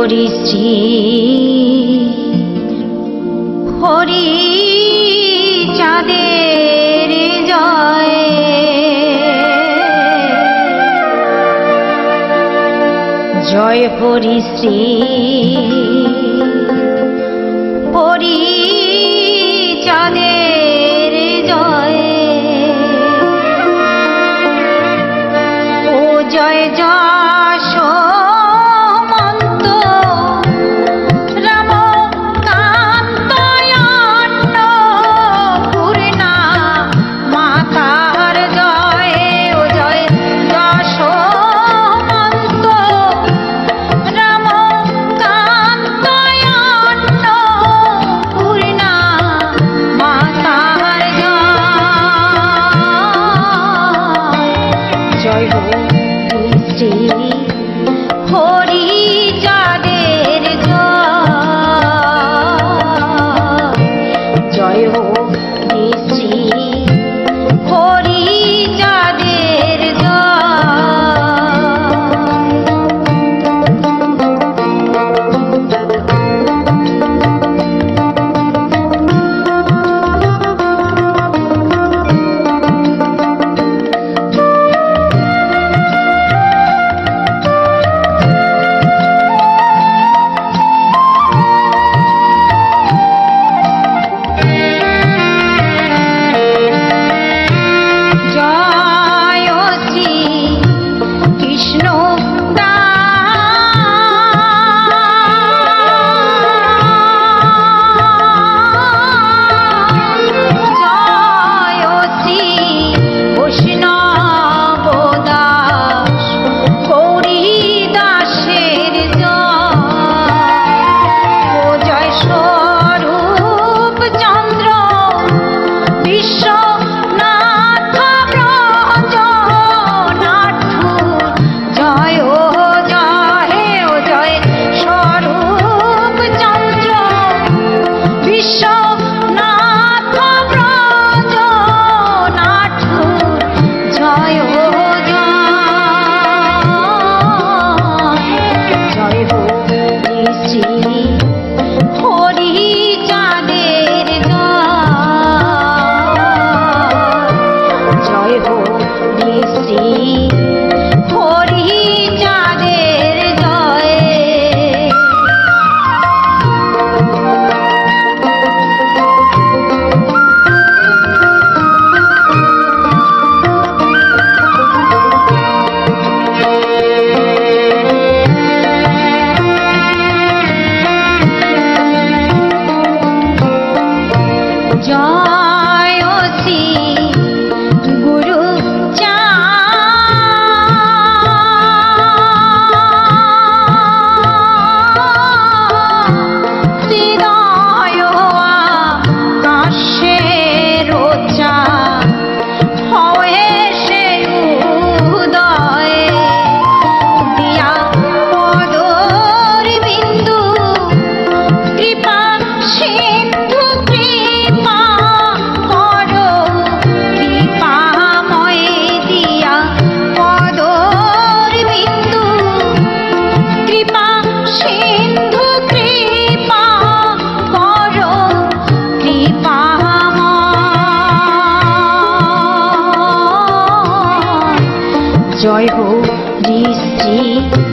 হরি শ্রী হরি চাঁদের জয়। জয় হরি শ্রী। হরি চাঁদের জয়। ও জয় যশোমন্ত জয় হোক নিশ্চিত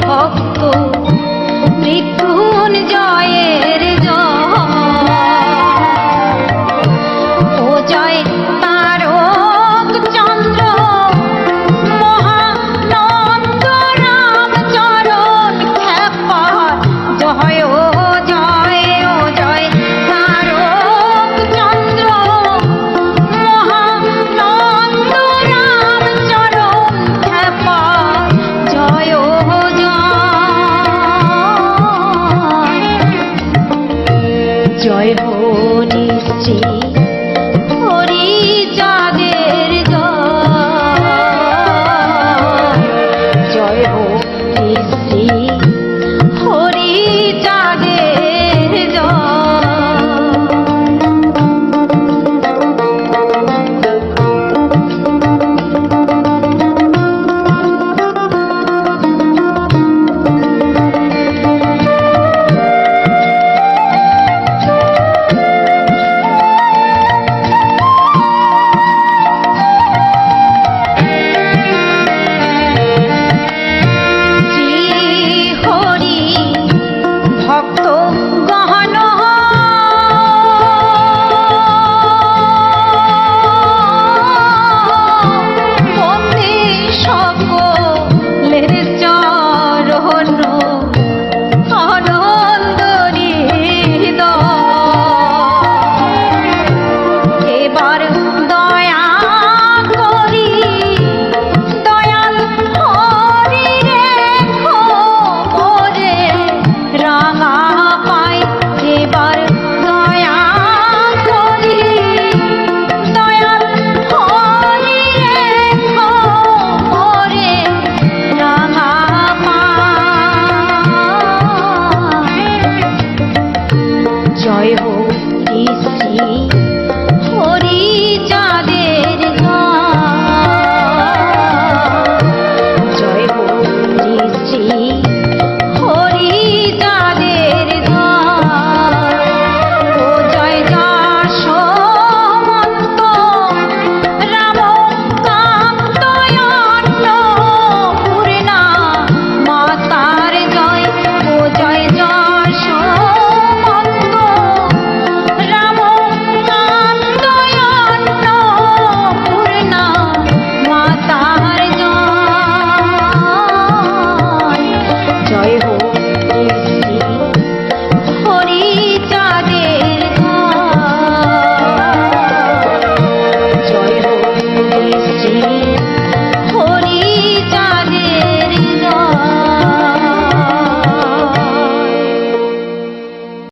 ভক্ত বৃক্ষ सी